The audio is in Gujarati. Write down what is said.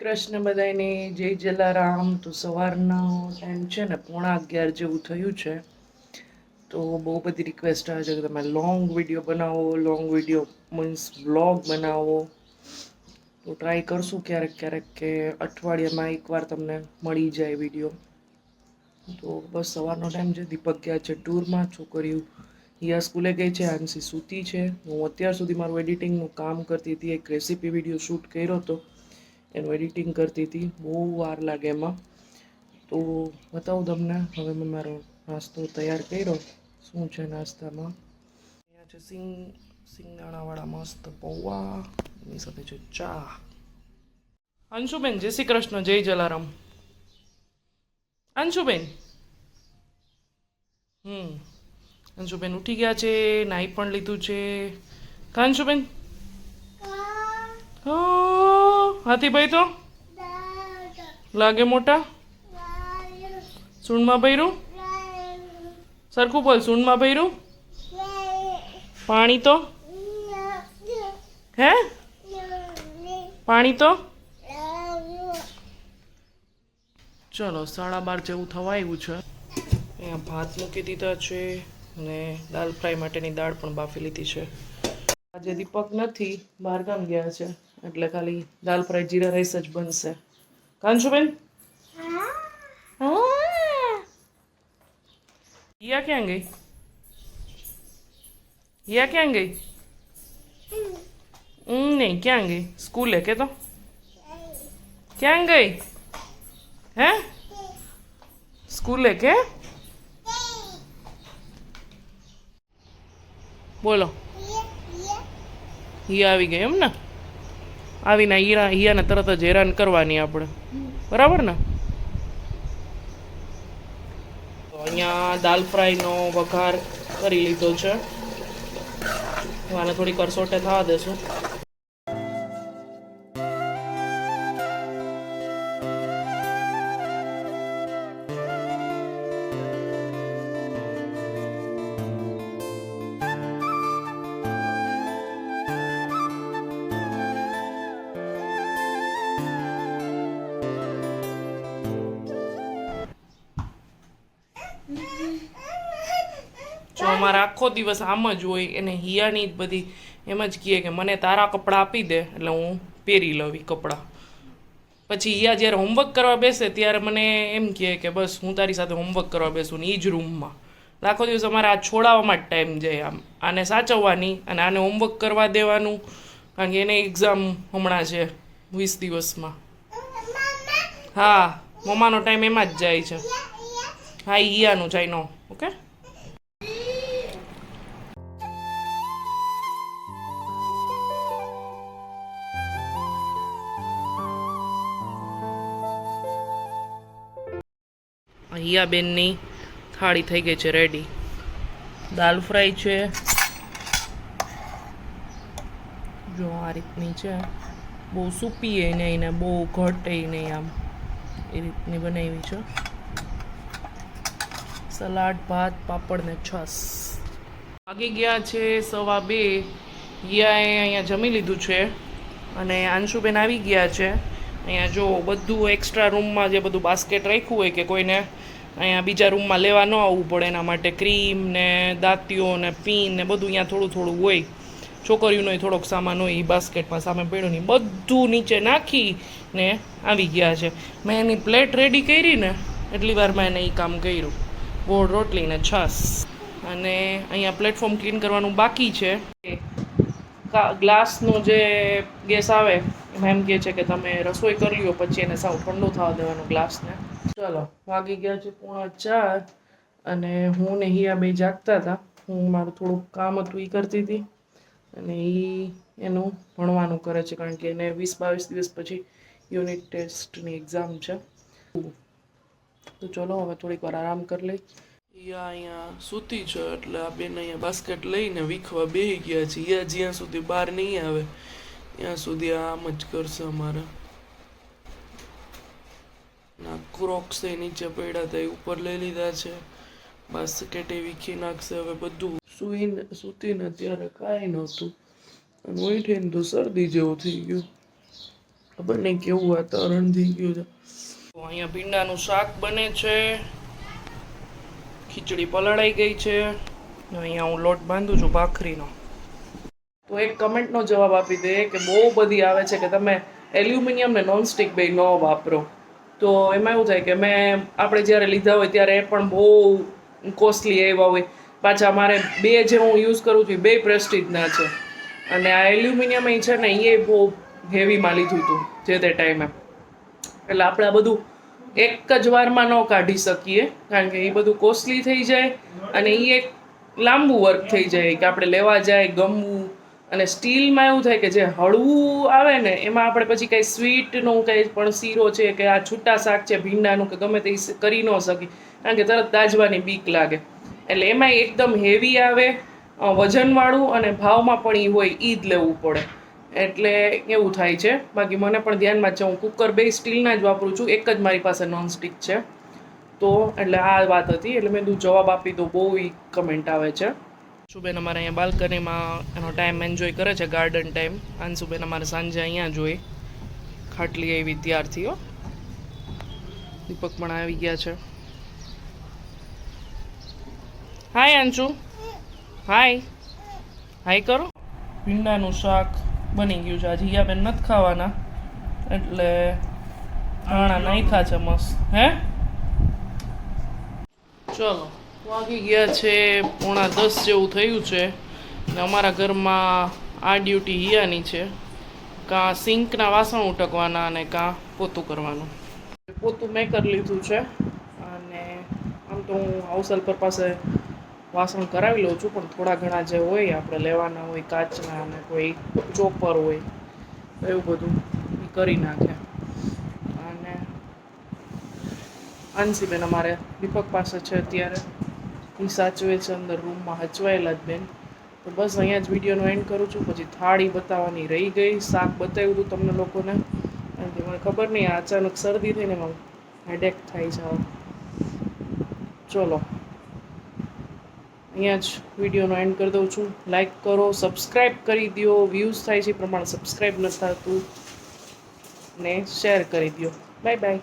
કૃષ્ણ બધાને જય જલારામ. તો સવારનો ટાઈમ છે ને પોણા અગિયાર જેવું થયું છે. તો બહુ બધી રિક્વેસ્ટ આવે છે કે તમે લોંગ વીડિયો બનાવો લોંગ વીડિયો મીન્સ બ્લોગ બનાવો. તો ટ્રાય કરશું ક્યારેક ક્યારેક કે અઠવાડિયામાં એકવાર તમને મળી જાય વીડિયો તો બસ સવારનો ટાઈમ છે. દીપક ગયા છે ટૂરમાં છોકરીઓ હિયા સ્કૂલે ગઈ છે આંસી સૂતી છે. હું અત્યાર સુધી મારું એડિટિંગનું કામ કરતી હતી, એક રેસીપી વીડિયો શૂટ કર્યો હતો. એનું એડિટિંગ કરતી હતી. બહુ વાર લાગે એમાં. તો બતાવું તમને. હવે મેં મારો નાસ્તો તૈયાર કર્યો. શું છે નાસ્તામાં? અહીંયા છે સિંગ સિંગદાણાવાળા મસ્ત પૌવા. એની સાથે છે ચા. અંશુબેન જય શ્રી કૃષ્ણ જય જલારામ. અંશુબેન. હમ. અંશુબેન ઉઠી ગયા છે નાઈ પણ લીધું છે. કાંશુબેન હા હાથીભાઈ તો? લાગે મોટા? સૂંઢમાં ભર્યું? સરખું બોલ, સૂંઢમાં ભર્યું? પાણી તો? હે? પાણી તો? ચલો, સાડા બાર જેવું થવા આવ્યું છે. અહીંયા ભાત મૂકી દીધા છે અને દાલ ફ્રાય માટેની દાળ પણ બાફી લીધી છે. આજે દીપક નથી, બહાર ગામ ગયા છે. એટલે ખાલી દાલ ફ્રાય જીરા રાઈસ જ બનશે. કાંશુબેન? હિયા ક્યાં ગઈ? હિયા ક્યાં ગઈ? હમ નહીં, ક્યાં ગઈ? સ્કૂલે કે તો? ક્યાં ગઈ? હે? સ્કૂલે કે? બોલો. હિયા આવી ગઈ એમ ને? આવીને હીરા હિયાને તરત જ હેરાન કરવાની આપણે. બરાબર ને? અહીંયા દાલ ફ્રાયનો વઘાર કરી લીધો છે. આને વાર સોટે થવા દેશું. જો અમારે આખો દિવસ આમ જ હોય, એને હિયાની જ બધી એમ જ કહે કે મને તારા કપડાં આપી દે, એટલે હું પહેરી લઉં ઈ કપડાં. પછી હિયા જ્યારે હોમવર્ક કરવા બેસે, ત્યારે મને એમ કહે કે બસ હું તારી સાથે હોમવર્ક કરવા બેસું ને એ જ રૂમમાં આખો દિવસ અમારે આ છોડાવવામાં જ ટાઈમ જાય આમ. આને સાચવવાની અને આને હોમવર્ક કરવા દેવાનું, કારણ કે એને એક્ઝામ હમણાં છે, વીસ દિવસમાં. હા, મમ્માનો ટાઈમ એમાં જ જાય છે. હા ઈ હિયાનું જાય નો ઓકે બેનની થાળી થઈ ગઈ છે રેડી દાલ ફ્રાય છે. જો આ રીતની છે. બહુ સૂપી એ નહીં ને બહુ ઘટે નહીં આમ એ રીતની બનાવી છે. સલાડ, ભાત, પાપડ ને છસ. વાગી ગયા છે સવા બે. યાએ અહીંયા જમી લીધું છે અને આંશુબેન આવી ગયા છે. અહીંયા જો બધું એક્સ્ટ્રા રૂમમાં જે બધું બાસ્કેટ રાખ્યું હોય કે કોઈને અહીંયા બીજા રૂમમાં લેવા ન આવવું પડે એના માટે ક્રીમ ને દાંતીઓ ને પીન ને બધું અહીંયા થોડું થોડું હોય. છોકરીઓનો થોડોક સામાન હોય એ બાસ્કેટમાં સામે પડ્યો નહીં બધું નીચે નાખી ને આવી ગયા છે. મેં એની પ્લેટ રેડી કરી ને, એટલી વારમાં એને એ કામ કર્યું. ગોળ રોટલી ને છાસ. અને અહીંયા પ્લેટફોર્મ ક્લીન કરવાનું બાકી છે. ગ્લાસનું જે ગેસ આવે, એમાં એમ કહે છે કે તમે રસોઈ કરી લો પછી એને સાવ ઠંડુ થવા દેવાનું ગ્લાસને ચલો, વાગી ગયા છે પોણા ચાર, અને હું ને હિયા બે જાગતા હતા. હું મારું થોડુંક કામ હતું એ કરતી હતી. અને એ એનું ભણવાનું કરે છે, કારણ કે એને વીસ બાવીસ દિવસ પછી યુનિટ ટેસ્ટની એક્ઝામ છે. તો ચલો હવે થોડીક વાર આરામ કરી લઈ. યા અહીંયા સૂતી છે એટલે આ બેન અહીંયા બાસ્કેટ લઈને વીખવા બેહી ગયા છે. યા જ્યાં સુધી બહાર નહીં આવે, ત્યાં સુધી આમ જ કરશે અમારે. ના ક્રોક્સ નીચે પડ્યા હતા એ ઉપર લઈ લીધા છે. બાસ્કેટ એ વીખી નાખશે, હવે બધું સૂઈને, સૂતીને ત્યારે કાંઈ નહોતું. અને ઉઠીને તો શરદી જેવું થઈ ગયું. ખબર નહીં કેવું વાતાવરણ થઈ ગયું છે. તો અહીંયા ભીંડાનું શાક બને છે. ખીચડી પલળાઈ ગઈ છે. અહીંયા હું લોટ બાંધું છું ભાખરીનો. તો એક કમેન્ટનો જવાબ આપી દે કે બહુ બધી આવે છે કે તમે એલ્યુમિનિયમ ને નોનસ્ટિક બે ન વાપરો. તો એમાં એવું થાય કે મેં આપણે જ્યારે લીધા હોય ત્યારે એ પણ બહુ કોસ્ટલી આવ્યા હોય. પાછા મારે બે જે હું યુઝ કરું છું બે પ્રેસ્ટીજના છે. અને આ એલ્યુમિનિયમ એ છે ને એ બહુ હેવીમાં લીધું હતું જે તે ટાઈમે એટલે આપણે આ બધું એક જ વારમાં ન કાઢી શકીએ, કારણ કે એ બધું કોસ્ટલી થઈ જાય અને એ એક લાંબુ વર્ક થઈ જાય કે આપણે લેવા જાય ગમવું. અને સ્ટીલમાં એવું થાય કે જે હળવું આવે ને, એમાં આપણે પછી કંઈ સ્વીટનું કંઈ પણ શીરો છે કે આ છૂટા શાક છે, ભીંડાનું કે ગમે તે કરી ન શકી કારણ કે તરત દાજવાની બીક લાગે. એટલે એમાં એકદમ હેવી આવે વજનવાળું અને ભાવમાં પણ એ હોય એ જ લેવું પડે. એટલે એવું થાય છે. બાકી મને પણ ધ્યાનમાં છે, હું કુકર બે સ્ટીલના જ વાપરું છું. એક જ મારી પાસે નોનસ્ટિક છે. તો એટલે આ વાત હતી. એટલે મેં તું જવાબ આપી દો બહુ કમેન્ટ આવે છે. અંશુબેન અમારે અહીંયા બાલ્કનીમાં એનો ટાઈમ એન્જોય કરે છે ગાર્ડન ટાઈમ અંશુબેન અમારે સાંજે અહીંયા જોઈ ખાટલી એવી વિદ્યાર્થીઓ દીપક પણ આવી ગયા છે. હાય અંશુ. હાય હાય કરો. ભીંડાનું શાક. બની ગયું છે. આજે હિયાબેન નથી ખાવાના. એટલે ધાણા નાખ્યા છે મસ્ત. હે? ચલો વાગી ગયા છે પોણા દસ જેવું થયું છે. ને અમારા ઘરમાં આ ડ્યુટી હિયાની છે. કાં સિંકના વાસણ ઉટકવાના અને કાં પોતું કરવાનું. પોતું મેં કરી લીધું છે. અને આમ તો હું હાઉસ હેલ્પર પાસે વાસણ કરાવી લઉં છું, પણ થોડા ઘણા જે હોય, આપણે લેવાના હોય, કાચના અને કોઈ ચોપર હોય, એવું બધું એ કરી નાખે. અને આંસીબેન અમારે દીપક પાસે છે અત્યારે. એ સાચવે છે, અંદર રૂમમાં હચવાયેલા જ બેન. તો બસ અહીંયા જ વિડીયોનો એન્ડ કરું છું, પછી થાળી બતાવવાની રહી ગઈ, શાક બતાવ્યું હતું તમને લોકોને. કારણ મને ખબર નહીં અચાનક શરદી થઈને હેડેક થાય છે. ચલો. અહીંયા જ વિડીયોનો એન્ડ કરી દઉં છું. લાઇક કરો સબસ્ક્રાઈબ કરી દો વ્યૂઝ થાય છે પ્રમાણે સબસ્ક્રાઈબ નથી થતું ને શેર કરી દો બાય બાય